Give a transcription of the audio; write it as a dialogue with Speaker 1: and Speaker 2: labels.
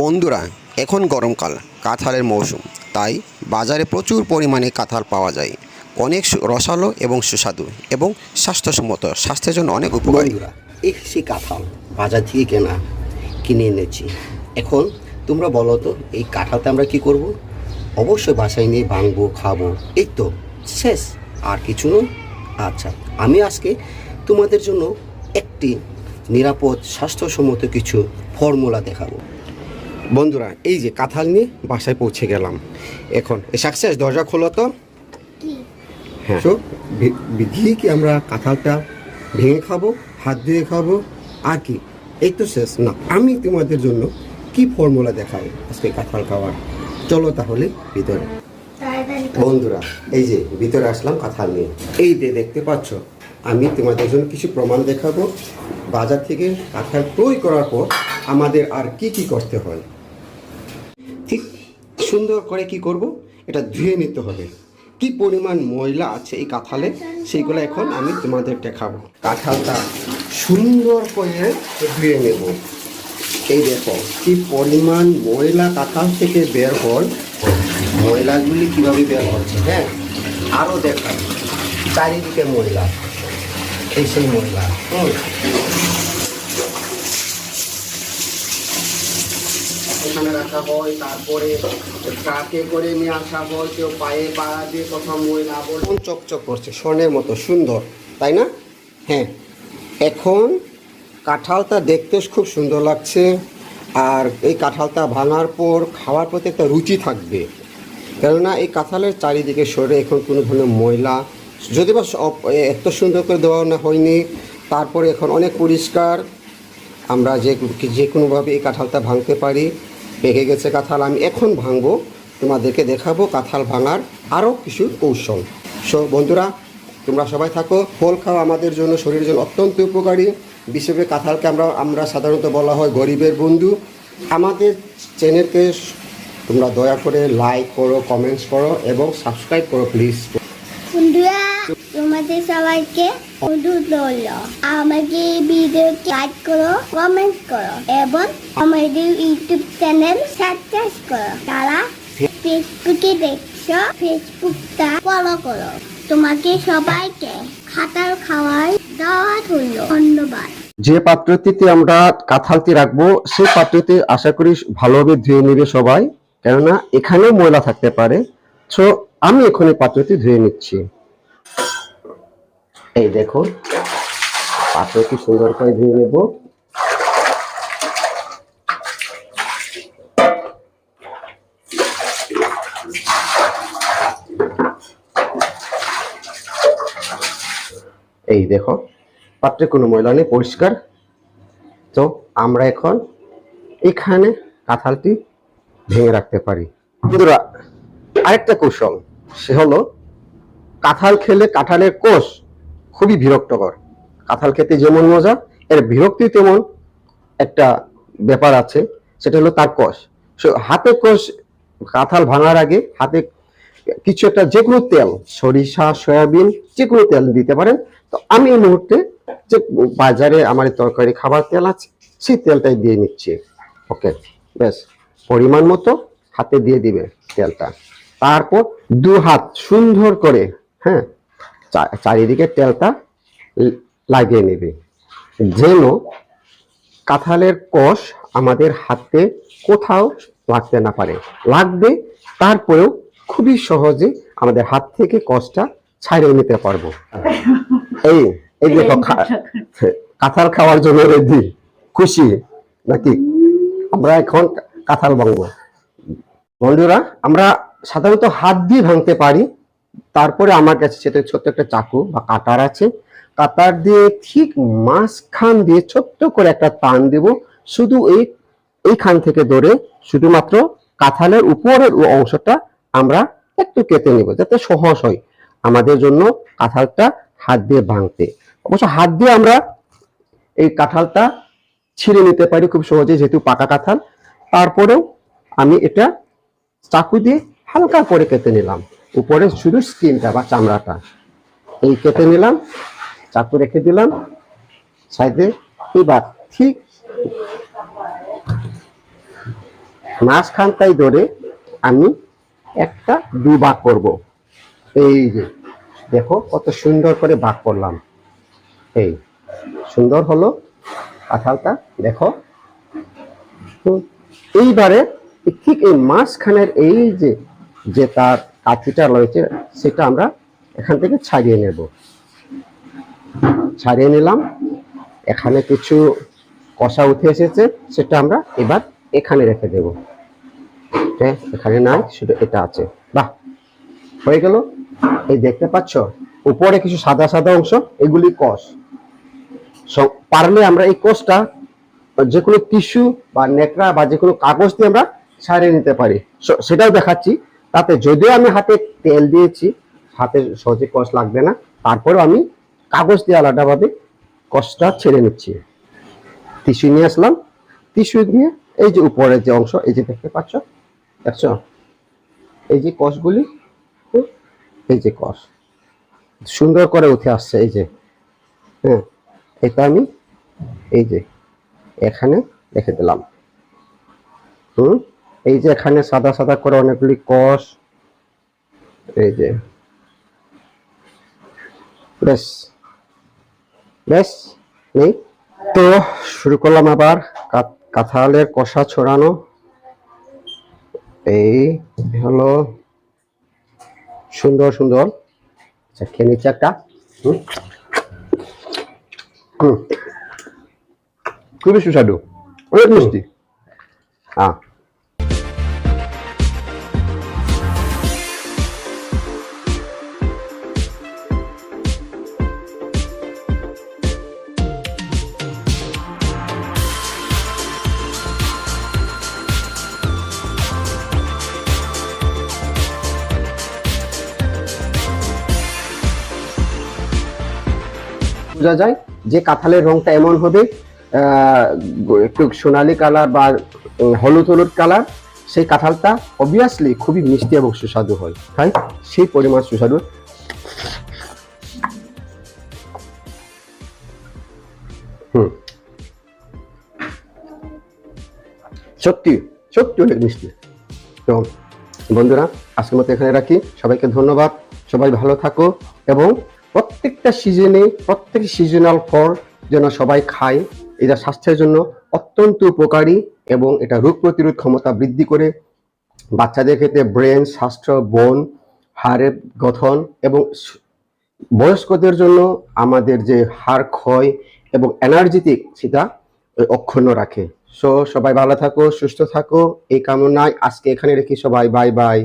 Speaker 1: বন্ধুরা, এখন গরমকাল, কাঁঠালের মৌসুম। তাই বাজারে প্রচুর পরিমাণে কাঁঠাল পাওয়া যায়। অনেক রসালো এবং সুস্বাদু এবং স্বাস্থ্যসম্মত। স্বাস্থ্যের জন্য অনেক উপকারী।
Speaker 2: এই সেই কাঁঠাল বাজার থেকে কেনা, কিনে এনেছি। এখন তোমরা বলো তো, এই কাঁঠালটা আমরা কি করব? অবশ্যই বাসায় নিয়ে ভাঙবো, খাব। এই তো, শেষ। আর কিছু নয়? আচ্ছা আমি আজকে তোমাদের জন্য একটি নিরাপদ, স্বাস্থ্যসম্মত কিছু ফর্মুলা দেখাবো। বন্ধুরা এই যে কাঁঠাল নিয়ে বাসায় পৌঁছে গেলাম। এখন সাকসেস দরজা খোলো তো। হ্যাঁ। দিয়ে কি আমরা কাঁঠালটা ভেঙে খাব হাত দিয়ে খাব আর কি? এই তো শেষ। না আমি তোমাদের জন্য কি ফর্মুলা দেখাই আজকে কাঁঠাল খাওয়ার? চলো তাহলে ভিতরে। বন্ধুরা এই যে ভিতরে আসলাম কাঁঠাল নিয়ে। এই যে দেখতে পাচ্ছ আমি তোমাদের জন্য কিছু প্রমাণ দেখাবো। বাজার থেকে কাঁঠাল ক্রয় করার পর আমাদের আর কি কি করতে হয়। ঠিক সুন্দর করে কি করব? এটা ধুয়ে নিতে হবে। কি পরিমাণ ময়লা আছে এই কাঁঠালে? সেইগুলো এখন আমি তোমাদের দেখাবো। কাঁঠালটা সুন্দর করে ধুয়ে নেব। এই দেখো, কি পরিমাণ ময়লা কাঁঠাল থেকে বের হয় ময়লাগুলি কীভাবে বের হচ্ছে হ্যাঁ? আরও দেখা চারিদিকে ময়লা। এই সেই ময়লা, হুম এখানে রাখা হয়, তারপরে ট্রাকে করে নিয়ে আসা হয়, কেউ পায়ে পাড়া দিয়ে কোথাও ময়লা বলুন চকচক করছে, স্বর্ণের মতো, সুন্দর, তাই না? হ্যাঁ এখন কাঁঠালটা দেখতে খুব সুন্দর লাগছে, আর এই কাঁঠালটা ভাঙার পর খাওয়ার প্রতি একটা রুচি থাকবে। কেননা এই কাঁঠালের চারিদিকে শরীরে এখন কোনো ধরনের ময়লা, যদি বা এত সুন্দর করে দেওয়া না হয়নি, তারপরে এখন অনেক পরিষ্কার। আমরা যে যে কোনোভাবে এই কাঁঠালটা ভাঙতে পারি পেকে গেছে কাঁঠাল, আমি এখন ভাঙবো, তোমাদেরকে দেখাবো কাঁঠাল ভাঙার আরও কিছু কৌশল। সো বন্ধুরা, তোমরা সবাই থাকো, ফল খাওয়া আমাদের জন্য শরীরের জন্য অত্যন্ত উপকারী। বিশেষ করে কাঁঠালকে আমরা আমরা সাধারণত বলা হয় গরিবের বন্ধু। আমাদের চ্যানেলকে তোমরা দয়া করে লাইক করো কমেন্টস করো এবং সাবস্ক্রাইব করো প্লিজ
Speaker 3: বন্ধুরা তোমাদের সবাইকে অনুরোধ আমাকে এই ভিডিওকে লাইক করো কমেন্ট করো এবং আমাদের ইউটিউব চ্যানেল সাবস্ক্রাইব করো। তারা ফেসবুকে দেখছ, ফেসবুকটা ফলো করো। তোমাকে সবাইকে খাতার খাওয়াই দেওয়া হইল ধন্যবাদ।
Speaker 2: যে পাত্রটিতে আমরা কাঁঠালটি রাখব সেই পাত্রটি আশা করি ভালোভাবে ধুয়ে নেবে সবাই। কেননা এখানেও ময়লা থাকতে পারে। সো আমি এখন এই পাত্রটি ধুয়ে নিচ্ছি। এই দেখো পাত্রটি সুন্দর করে ধুয়ে নেব। এই দেখো পাত্রে কোনো ময়লা নেই, পরিষ্কার। তো আমরা এখন এখানে কাঁঠালটি ভেঙে রাখতে পারি। বন্ধুরা, আরেকটা কৌশল, সে হলো কাঁঠাল খেলে কাঁঠালের কোষ খুবই বিরক্তকর। কাঁঠাল খেতে যেমন মজা, এর বিরক্তি তেমন একটা ব্যাপার আছে, সেটা হলো তার কষ। হাতে কোষ কাঁঠাল ভাঙার আগে হাতে কিছু একটা যে কোনো তেল, সরিষা, সয়াবিন যে কোনো তেল দিতে পারেন। তো আমি এই মুহূর্তে যে বাজারে আমার তরকারি খাবার তেল আছে, সেই তেলটাই দিয়ে নিচ্ছি। ওকে বেশ পরিমাণ মতো হাতে দিয়ে দিবে তেলটা। তারপর দু হাত সুন্দর করে হ্যাঁ চারিদিকে তেলটা লাগিয়ে নেবে। যেন কাঁঠালের কষ আমাদের হাতে কোথাও লাগতে না পারে। লাগবে, তারপরেও খুবই সহজে আমাদের হাত থেকে কষটা ছাড়িয়ে নিতে পারব। এই এই দেখো কাঁঠাল খাওয়ার জন্য রেডি খুশি নাকি? আমরা এখন কাঁঠাল ভাঙবো। বন্ধুরা, আমরা সাধারণত হাত দিয়ে ভাঙতে পারি তারপরে আমার কাছে সেটা ছোট্ট একটা চাকু বা কাটার আছে। কাটার দিয়ে ঠিক মাঝখান দিয়ে ছোট্ট করে একটা টান দেব। শুধু এই, এইখান থেকে ধরে শুধুমাত্র কাঁথালের উপরের অংশটা আমরা একটু কেটে নেব যাতে সহজ হয় আমাদের জন্য কাঁঠালটা হাত দিয়ে ভাঙতে। অবশ্য হাত দিয়ে আমরা এই কাঁঠালটা ছিঁড়ে নিতে পারি খুব সহজে যেহেতু পাকা কাঁঠাল তারপরেও আমি এটা চাকু দিয়ে হালকা করে কেটে নিলাম। উপরে শুধু স্কিনটা বা চামড়াটা। এই কেটে নিলাম, চাকু রেখে দিলাম, সাইডে এবার ঠিক মাঝখানটাই ধরে আমি একটা দু ভাগ করব। এই যে, দেখো কত সুন্দর করে ভাগ করলাম। এই সুন্দর হলো কাঁঠালটা, দেখো। তো এইবারে ঠিক এই মাঝখানের এই যে যে তার কাঠিটা রয়েছে সেটা আমরা এখান থেকে ছাড়িয়ে নেব। ছাড়িয়ে নিলাম। এখানে কিছু কষা উঠে এসেছে, সেটা আমরা এবার এখানে রেখে দেব। এখানে নাই, শুধু এটা আছে। বাহ, হয়ে গেল। এই দেখতে পাচ্ছ, উপরে কিছু সাদা সাদা অংশ, এগুলি কষ। পারলে আমরা এই কোষটা যে কোনো টিস্যু বা নেকড়া বা যে কোনো কাগজ দিয়ে আমরা ছাড়িয়ে নিতে পারি। সেটাও দেখাচ্ছি। তাতে যদিও আমি হাতে তেল দিয়েছি, হাতে সহজে কষ লাগবে না, তারপরেও আমি কাগজ দিয়ে আলাদাভাবে কষটা ছেড়ে নিচ্ছি। টিস্যু নিয়ে আসলাম, টিস্যু নিয়ে এই যে উপরের যে অংশ, এই যে দেখতে পাচ্ছ, দেখছ? এই যে কষগুলি, এই যে কষ। সুন্দর করে উঠে আসছে, এই যে। হ্যাঁ এটা আমি এই যে এখানে রেখে দিলাম। হুম? এই যে এখানে সাদা সাদা করে অনেকগুলি কষ। এই যে। বেশ। বেশ নেই। তো শুরু করলাম আবার কা- কাঁঠালের কষা ছড়ানো। এই হলো সুন্দর সুন্দর। আচ্ছা খেয়ে নিচ্ছি একটা। খুবই সুস্বাদু। অনেক মিষ্টি। হ্যাঁ বোঝা যায় যে কাঁঠালের রংটা এমন হবে একটু সোনালি কালার বা হলুদ হলুদ কালার। সেই কাঁঠালটা অবভিয়াসলি খুবই মিষ্টি এবং সুস্বাদু হয়। তাই সেই পরিমাণ সুস্বাদু। সত্যি সত্যি অনেক মিষ্টি। তো বন্ধুরা, আজকের মতো এখানে রাখি। সবাইকে ধন্যবাদ। সবাই ভালো থাকো এবং প্রত্যেকটা সিজনে প্রত্যেক সিজনাল ফল যেন সবাই খায়, এটা স্বাস্থ্যের জন্য অত্যন্ত উপকারী এবং এটা রোগ প্রতিরোধ ক্ষমতা বৃদ্ধি করে। বাচ্চাদের ক্ষেত্রে ব্রেন স্বাস্থ্য বোন হাড়ের গঠন এবং বয়স্কদের জন্য আমাদের যে হাড় ক্ষয় এবং এনার্জেটিক সেটা অক্ষুণ্ণ রাখে। সো সবাই ভালো থাকো, সুস্থ থাকো, এই কামনায় আজকে এখানে রেখি সবাই বাই বাই